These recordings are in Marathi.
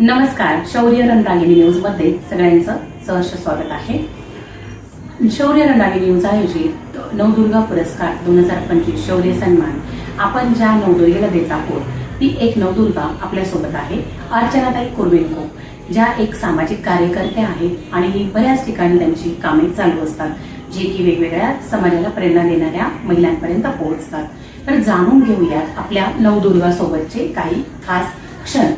नमस्कार शौर्य रणरागिणी न्यूजमध्ये सगळ्यांचं सहर्ष स्वागत आहे. शौर्य रणरागिणी न्यूज आयोजित नवदुर्गा पुरस्कार दोन हजार पंचवीस शौर्य सन्मान. आपण ज्या नवदुर्गेला देत आहोत ती एक नवदुर्गा आपल्यासोबत आहे अर्चनाताई कुर्वेंको. ज्या एक सामाजिक कार्यकर्त्या आहेत आणि बऱ्याच ठिकाणी त्यांची कामे चालू असतात जे की वेगवेगळ्या समाजाला प्रेरणा देणाऱ्या महिलांपर्यंत पोहोचतात. तर जाणून घेऊयात आपल्या नवदुर्गा सोबतचे काही खास क्षण.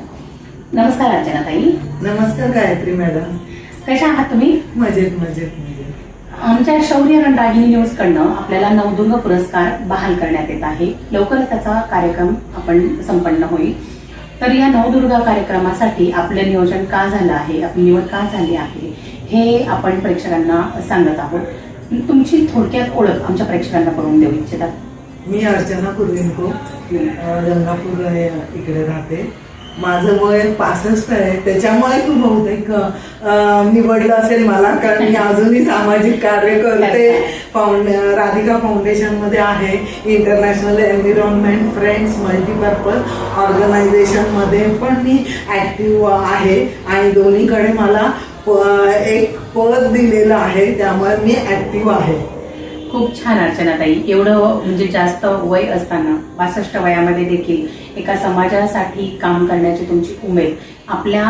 नमस्कार अर्चनाताई. नमस्कार गायत्री मॅडम. कशा आहात तुम्ही? मजेत मजेत मजेत. आमच्या शौर्य रणरागिणी न्यूज कडनं आपल्याला नवदुर्ग पुरस्कार बहाल करण्यात येत आहे. लवकरच त्याचा कार्यक्रम आपण संपन्न होईल. तर या नवदुर्गा कार्यक्रमासाठी आपलं नियोजन का झालं आहे? आपली निवड का झाली आहे? हे आपण प्रेक्षकांना सांगत आहोत. तुमची थोडक्यात ओळख आमच्या प्रेक्षकांना करून देऊ इच्छितात. मी अर्चना कुर्विनको अं, गंगापूर इकडे राहते. माझं वय पासष्ट आहे त्याच्यामुळे तू बहुतेक निवडलं असेल मला कारण मी अजूनही सामाजिक कार्य करते. फाउंड राधिका फाउंडेशनमध्ये आहे इंटरनॅशनल एन्व्हिरॉन्मेंट फ्रेंड्स मल्टीपर्पज ऑर्गनायझेशनमध्ये पण मी ऍक्टिव्ह आहे. आणि दोन्हीकडे मला प- एक पद दिलेलं आहे त्यामुळे मी ऍक्टिव्ह आहे. खूप छान अर्चनाताई एवढं म्हणजे जास्त वय असताना बासष्ट वयामध्ये देखील एका समाजासाठी काम करण्याची तुमची उमेद आपल्या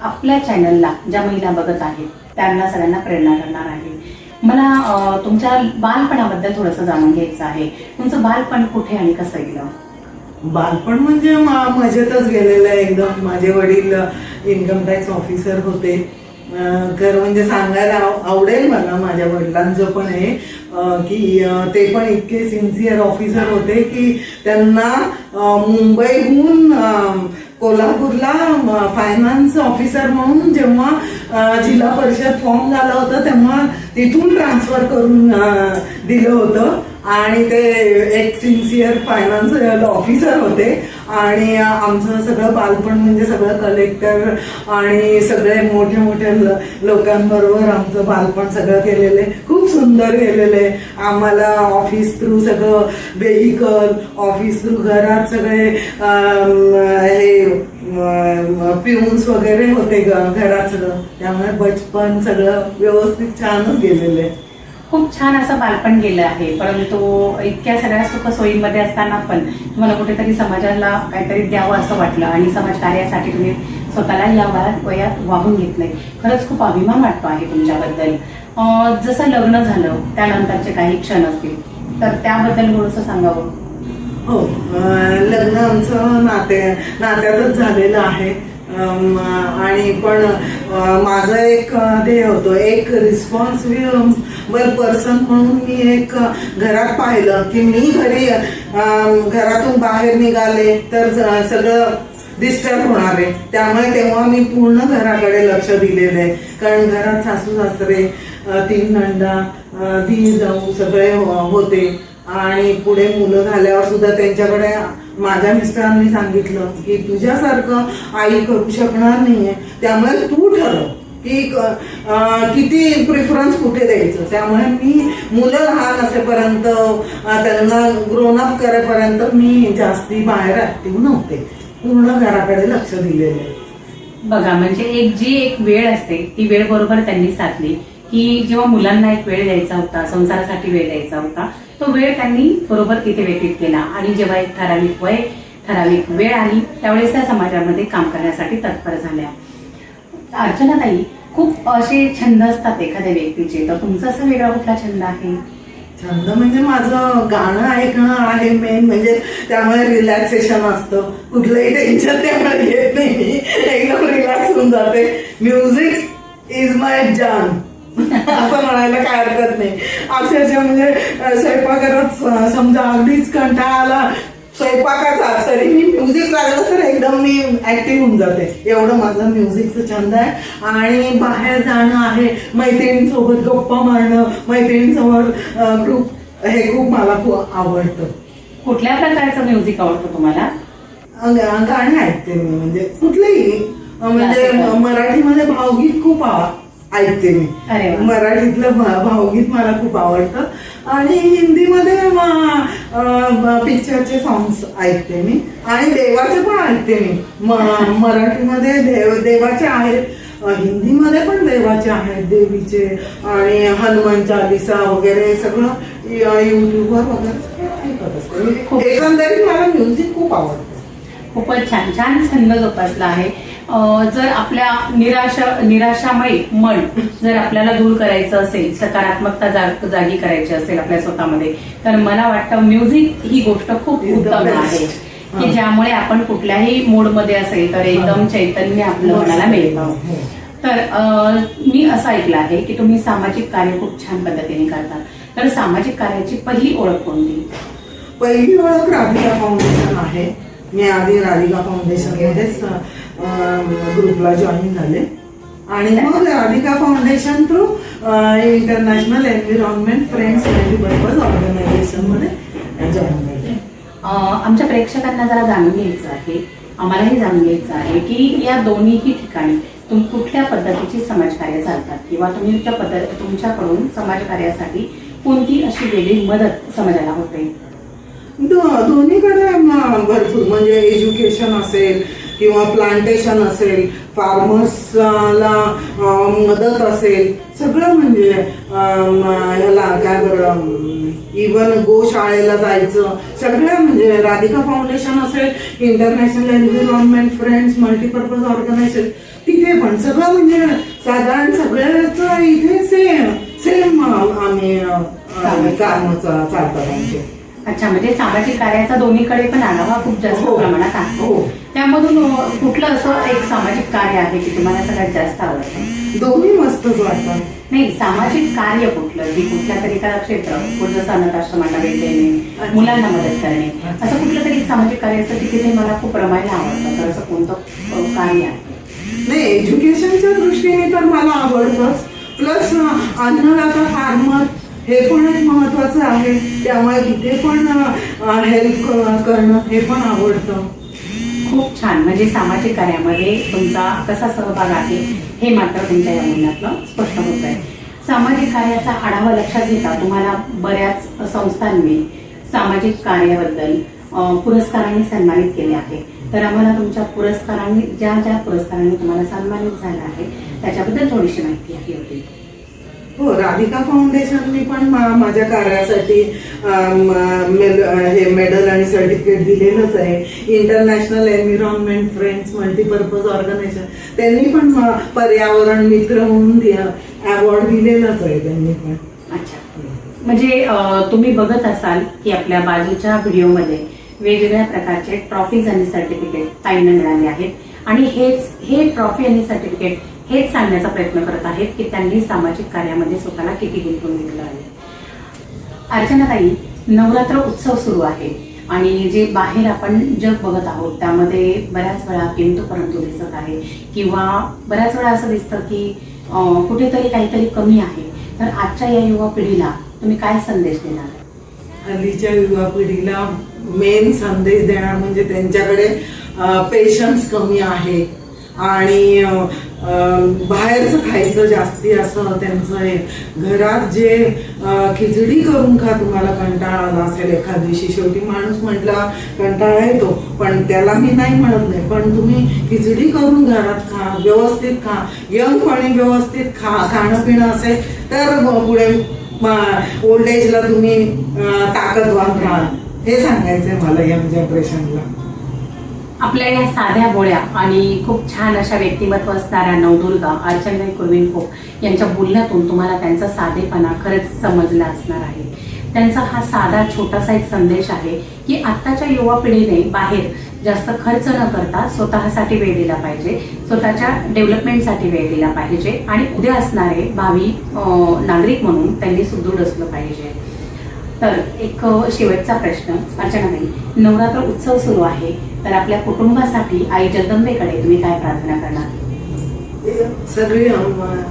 आपल्या चॅनलला ज्या महिला बघत आहेत त्यांना सगळ्यांना प्रेरणा करणार आहे. मला तुमच्या बालपणाबद्दल थोडंसं जाणून घ्यायचं आहे. तुमचं बालपण कुठे आणि कसं गेलं? बालपण म्हणजे मजेतच गेलेलं आहे. एकदम माझे वडील इन्कम टॅक्स ऑफिसर होते. खरं म्हणजे सांगायला आवडेल मला माझ्या वडिलांचं पण आहे की ते पण इतके सिन्सिअर ऑफिसर होते की त्यांना मुंबईहून कोल्हापूरला फायनान्स ऑफिसर म्हणून जेव्हा जिल्हा परिषद फॉर्म झाला होता तेव्हा तिथून ट्रान्सफर करून दिलं होतं. आणि ते एक सिन्सिअर फायनान्स ऑफिसर होते. आणि आमचं सगळं बालपण म्हणजे सगळं कलेक्टर आणि सगळे मोठे मोठे लोकांबरोबर आमचं बालपण सगळं केलेलं. आहे खूप सुंदर केलेलं. आहे आम्हाला ऑफिस थ्रू सगळं व्हेकल ऑफिस थ्रू घरात सगळे हे पिऊन्स वगैरे होते ग- घरात सगळं. त्यामुळे बचपन सगळं व्यवस्थित छानच गेलेलं आहे. खूप छान असं बालपण गेलं आहे. परंतु इतक्या सगळ्या सुखसोयींमध्ये असताना पण तुम्हाला कुठेतरी समाजाला काहीतरी द्यावं असं वाटलं आणि समाजकार्यासाठी तुम्ही स्वतःला या वयात वयात वाहून घेतलंय. खरंच खूप अभिमान वाटतो आहे तुमच्याबद्दल. जसं लग्न झालं त्यानंतरचे काही क्षण असतील तर त्याबद्दल थोडंसं सांगावं. हो लग्न आमचं नाते नात्यातच झालेलं आहे. आणि पण माझं एक ध्येय होतं एक रिस्पॉन्सिबल पर्सन म्हणून मी एक घरात पाहिलं की मी घरी घरातून बाहेर निघाले तर सगळं डिस्टर्ब होणार आहे. त्यामुळे तेव्हा मी पूर्ण घराकडे लक्ष दिलेलं आहे. कारण घरात सासू सासरे तीन नंदा अं, जाऊ सगळे होते. आणि पुढे मुलं झाल्यावर सुद्धा त्यांच्याकडे माझ्या मिस्टरांनी सांगितलं की तुझ्यासारखं आई करू शकणार नाहीये. त्यामुळे तू ठरव की किती प्रिफरन्स कुठे द्यायचं. त्यामुळे मी मुलं लहान असेपर्यंत त्यांना ग्रोन अप करेपर्यंत मी जास्ती बाहेर ऍक्टिव्ह नव्हते. पूर्ण घराकडे लक्ष दिलेलं आहे. बघा म्हणजे एक जी एक वेळ असते ती वेळ बरोबर त्यांनी साधली. की जेव्हा मुलांना एक वेळ द्यायचा होता संसारासाठी वेळ द्यायचा होता तो वेळ त्यांनी बरोबर तिथे व्यतीत केला. आणि जेव्हा एक ठराविक वय ठराविक वेळ आली त्यावेळेस त्या समाजामध्ये काम करण्यासाठी तत्पर झाल्या. अर्चनाताई खूप असे छंद असतात एखाद्या व्यक्तीचे. तर तुमचा असा वेगळा कुठला छंद आहे? छंद म्हणजे माझं गाणं ऐकणं आहे मेन म्हणजे त्यामुळे रिलॅक्सेशन असतं. कुठलंही टेन्शन त्यामुळे घेत नाही एकदम रिलॅक्स होऊन जाते. म्युझिक इज माय जान असं म्हणायला काय हरकत नाही. अक्षरशः म्हणजे अं, स्वयंपाकघरात स- समजा अगदीच कंटाळा आला स्वयंपाकाचा तरी मी म्युझिक लागलं तर एकदम मी ऍक्टिव्ह होऊन जाते. एवढं माझं म्युझिकचं छंद आहे. आणि बाहेर जाणं आहे मैत्रिणींसोबत गप्पा मारणं मैत्रिणींसोबत ग्रुप हे खूप मला खूप आवडतं. कुठल्या प्रकारचं म्युझिक आवडतं तुम्हाला? गाणी ऐकते मी. म्हणजे कुठलेही. म्हणजे. मराठीमध्ये भावगीत खूप आव- ऐकते मी. मराठीतलं भावगीत मला खूप आवडतं. आणि हिंदीमध्ये पिक्चरचे सॉंग्स ऐकते मी. आणि देवाचे पण ऐकते मी. म- मराठीमध्ये देव देवाचे आहेत. हिंदीमध्ये पण देवाचे आहेत. देवीचे आणि हनुमान चालिसा वगैरे सगळं युट्यूबवर वगैरे ऐकत असते. खूप- एकंदरीत मला म्युझिक खूप आवडतं. खूपच छान. छान छंद जोपासला आहे. जर आपल्या निराशा निराशामय मन जर आपल्याला दूर करायचं असेल सकारात्मकता जागी करायची असेल आपल्या स्वतःमध्ये तर मला वाटतं म्युझिक ही गोष्ट खूप उत्तम. आहे. की. ज्यामुळे आपण कुठल्याही मूडमध्ये असेल तर एकदम चैतन्य आपलं मनाला मिळतं. हो. तर मी असं ऐकलं आहे की तुम्ही सामाजिक कार्य खूप छान पद्धतीने करता. तर सामाजिक कार्याची पहिली ओळख कोणती? पहिली ओळख राधिका फाउंडेशन आहे. मी आधी राधिका फाउंडेशन मध्येच ग्रुपला जॉईन झाले. आणि मग Radhika foundation through international environment friends purpose ऑर्गनायझेशनमध्ये जॉईन झाले. आमच्या प्रेक्षकांना जरा जाणून घ्यायचं आहे आम्हालाही जाणून घ्यायचं आहे की या दोन्हीही ठिकाणी तुम्ही कुठल्या पद्धतीची समाजकार्य चालतात? किंवा तुम्ही तुमच्या पद्धत तुमच्याकडून समाजकार्यासाठी कोणती अशी वेगळी मदत समाजाला होते? दोन्हीकडे भरपूर म्हणजे एज्युकेशन असेल किंवा प्लांटेशन असेल फार्मर्सला मदत असेल सगळं म्हणजे ह्याला काय बरं इवन गोशाळेला जायचं सगळं म्हणजे राधिका फाउंडेशन असेल international environment friends multipurpose organisation तिथे पण सगळं म्हणजे साधारण सगळ्याच इथे सेम सेम आम्ही अ, अ, काम चा- चालतात आमचे. अच्छा म्हणजे सामाजिक कार्याचा दोन्हीकडे पण आढावा खूप जास्त हो. प्रमाणात आहे. हो. त्यामधून अं, कुठलं असं एक सामाजिक कार्य आहे की तुम्हाला सगळ्यात जास्त आवडतं? दोन्ही मस्तच वाटतात नाही सामाजिक कार्य कुठलं? की कुठल्या तरी एखादं क्षेत्र जसं अनाथाश्रमांना भेट देणे मुलांना मदत करणे. असं कुठलं तरी सामाजिक कार्य असतं की तिथे मला खूप रमायला आवडतं. तर असं कोणतं अं, कार्य आहे? नाही एज्युकेशनच्या दृष्टीने तर मला आवडतंच. प्लस अन्नदाता फार्मर हे पण एक महत्वाचं आहे. त्यामुळे तिथे पण हेल्प करणं हे पण आवडतं. खूप छान. म्हणजे सामाजिक कार्यामध्ये तुमचा कसा सहभाग आहे हे मात्र तुमच्या या म्हणण्यातनं स्पष्ट होत आहे. सामाजिक कार्याचा आढावा लक्षात घेता तुम्हाला बऱ्याच संस्थांनी सामाजिक कार्याबद्दल पुरस्कारांनी सन्मानित केले आहे. तर आम्हाला तुमच्या पुरस्कारांनी ज्या ज्या पुरस्कारांनी तुम्हाला सन्मानित झालं आहे त्याच्याबद्दल थोडीशी माहिती हवी होती. हो राधिका फाउंडेशननी पण माझ्या कार्यासाठी हे मेडल आणि सर्टिफिकेट दिलेलंच आहे. International environment friends multipurpose organisation त्यांनी पण पर्यावरण मित्र म्हणून अवॉर्ड दिलेलाच आहे त्यांनी पण. अच्छा. म्हणजे तुम्ही बघत असाल की आपल्या बाजूच्या व्हिडिओमध्ये वेगवेगळ्या प्रकारचे ट्रॉफीज आणि सर्टिफिकेट ताईनं मिळाले आहेत. आणि हेच हे ट्रॉफी आणि सर्टिफिकेट हेच सांगण्याचा प्रयत्न करत आहेत की त्यांनी सामाजिक कार्यामध्ये स्वतःला किती गुंतवून घेतलं आहे. अर्चनाताई नवरात्र उत्सव सुरू आहे आणि जे बाहेर आपण जग बघत आहोत त्यामध्ये बऱ्याच वेळा किंतु परंतु दिसत आहे. किंवा बऱ्याच वेळा असं दिसतं की कुठेतरी काहीतरी कमी आहे. तर आजच्या या युवा पिढीला तुम्ही काय संदेश देणार? हल्लीच्या युवा पिढीला मेन संदेश देणार म्हणजे त्यांच्याकडे पेशन्स कमी आहे. आणि बाहेरचं खायचं जास्ती असं त्यांचं आहे घरात जे खिचडी करून खा तुम्हाला कंटाळा आला असेल एखाद दिवशी शेवटी माणूस म्हटला कंटाळा येतो. पण त्याला मी नाही म्हणत नाही. पण तुम्ही खिचडी करून घरात खा व्यवस्थित खा. यंगपणे व्यवस्थित खा. खाणं पिणं असेल तर पुढे ओल्ड एजला तुम्ही ताकदवान राहा हे सांगायचंय मला यंग जनरेशनला. आपल्या या साध्या बोळ्या आणि खूप छान अशा व्यक्तिमत्व असणाऱ्या नवदुर्गा अर्चनाई कुरविन यांच्या बोलण्यातून तुम्हाला त्यांचा साधेपणा खरंच समजला असणार आहे. त्यांचा हा साधा छोटासा एक संदेश आहे की आत्ताच्या युवा पिढीने बाहेर जास्त खर्च न करता स्वतःसाठी वेळ दिला पाहिजे स्वतःच्या डेव्हलपमेंटसाठी वेळ दिला पाहिजे आणि उद्या असणारे भावी नागरिक म्हणून त्यांनी सुदृढ असलं पाहिजे. तर एक शेवटचा प्रश्न. अर्चनाताई नवरात्र उत्सव सुरू आहे. तर आपल्या कुटुंबासाठी आई जगदंबेकडे तुम्ही काय प्रार्थना करणार? सगळे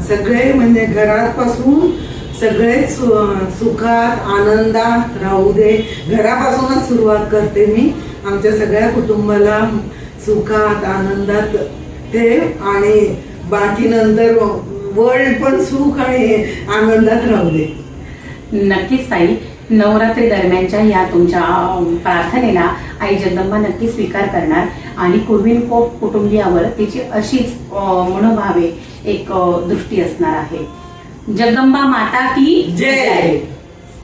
सगळे म्हणजे घरापासून सगळे सुखात आनंदात राहू दे. घरापासूनच सुरुवात करते मी. आमच्या सगळ्या कुटुंबाला सुखात आनंदात ठेव आणि बाकी नंतर वर्ल्ड पण सुख आणि आनंदात राहू दे. नक्कीच ताई. नवरात्री दरम्यानच्या या तुमच्या प्रार्थनेला आई जगदंबा नक्की स्वीकार करणार. आणि कुर्विन कोप कुटुंबियावर तिची अशीच मनोभावे एक दृष्टी असणार आहे. जगदंबा माता की जय.